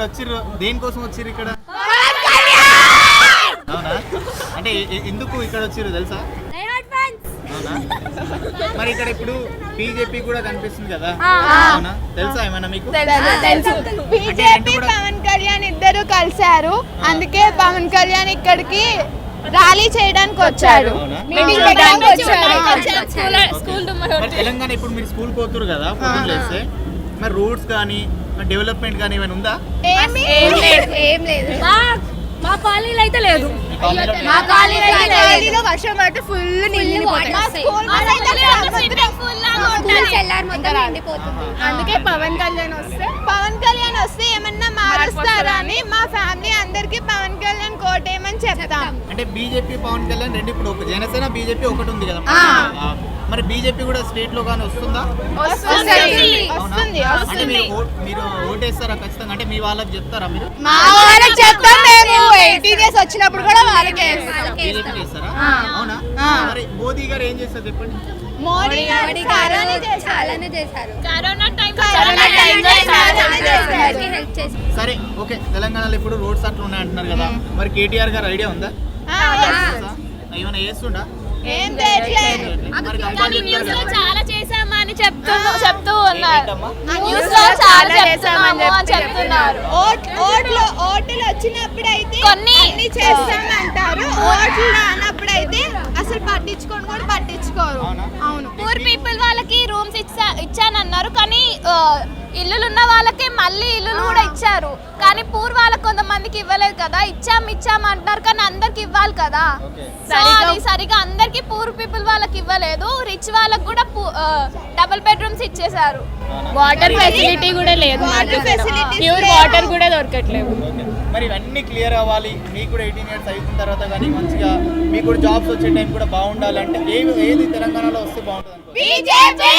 ఇక్కడ వచ్చిర్రు? దేనికోసం వచ్చిర్రు ఇక్కడ? అవునా? అంటే ఎందుకు ఇక్కడ వచ్చిర్రు తెలుసా? మరి ఇక్కడ ఇప్పుడు బీజేపీ కూడా కనిపిస్తుంది కదా? అవునా? తెలుసా ఏమైనా మీకు? తెలుసు. బీజేపీ పవన్ కళ్యాణ్ ఇద్దరు కలిశారు. అందుకే పవన్ కళ్యాణ్ ఇక్కడికి ర్యాలీ చేయడానికి వచ్చాడు. మరి తెలంగాణ ఇప్పుడు మీరు స్కూల్ పోతురు కదా పొద్దున్న లేస్తే మరి రూట్స్ కానీ డెవలప్మెంట్ కానీ ఏమైనా ఉందా? ఏమి ఏం లేదు. మా కాలనీలో అయితే లేదు. మీ కాలనీలో వర్షం పడితే ఫుల్ అందుకే పవన్ కళ్యాణ్ వస్తే పవన్ కళ్యాణ్ వస్తే ఏమన్నా మారుస్తారా అని మా ఫ్యామిలీ అందరికి పవన్ కళ్యాణ్ కోటేయమని చెప్తాం. అంటే బీజేపీ పవన్ కళ్యాణ్ రెండు ఇప్పుడు ఒక జనసేన బీజేపీ ఒకటి ఉంది కదా. మరి బీజేపీ కూడా స్టేట్లో కానీ వస్తుందా? అంటే మీరు మీరు ఓటేస్తారా ఖచ్చితంగా? అంటే మీ వాళ్ళకి చెప్తారా మీరు? మా వాళ్ళకి చెప్తాం మేము ఎయిటీన్ ఇయర్స్ వచ్చినప్పుడు కూడా వాళ్ళకే బీజేపీ చేస్తారా? అవునా? మరి మోదీ గారు ఏం చేస్తారు చెప్పండి? మోడీ గారు చాలానే చేశారు చాలానే చేశారు. కరోనా టైం ఓకే తెలంగాణలో ఇప్పుడు రోడ్స్ అట్లా ఉన్నాయి అంటున్నారు కదా. మరి కేటీఆర్ గారు ఐడియా ఉందా? ఏమైనా చేస్తుండా. చాలా చేసామని చెప్తూ చెప్తూ ఉన్నారు? న్యూస్లో చాలా అని చెప్తున్నారు. ఓట్ ఓట్లు ఓట్లు వచ్చినప్పుడు అయితే కొన్ని- అన్ని చేస్తామంటారు. ఓట్లు రానప్పుడు అయితే అసలు పట్టించుకొని కూడా పట్టించుకోరు. అవునా? పూర్ పీపుల్ వాళ్ళకి రూమ్స్ ఇచ్చా ఇచ్చానన్నారు. కానీ ఇల్లులు ఉన్న వాళ్ళకి మళ్ళీ ఇల్లులు కూడా ఇచ్చారు. కానీ పూర్ వాళ్ళకి కొంతమందికి ఇవ్వలేదు కదా. ఇచ్చాం ఇచ్చాం అంటున్నారు కానీ అందరికి ఇవ్వాలి కదా. సరిగా అందరికి పూర్ పీపుల్ వాళ్ళకి ఇవ్వలేదు. రిచ్ వాళ్ళకి కూడా డబుల్ బెడ్రూమ్స్ ఇచ్చేసారు? వాటర్ ఫెసిలిటీ కూడా లేదు వాటర్ ఫెసిలిటీస్ ప్యూర్. వాటర్ కూడా దొరకట్లేవు ఓకే. మరి ఇవన్నీ క్లియర్ అవ్వాలి. మీకు కూడా ఎయిటీన్ ఇయర్స్ అయిన తర్వాత కానీ మంచిగా మీకు కూడా జాబ్స్ వచ్చే టైం కూడా బాగుండాలంటే ఏది ఏది తెలంగాణలో వస్తే బాగుంటుంది అనుకో బీజేపీ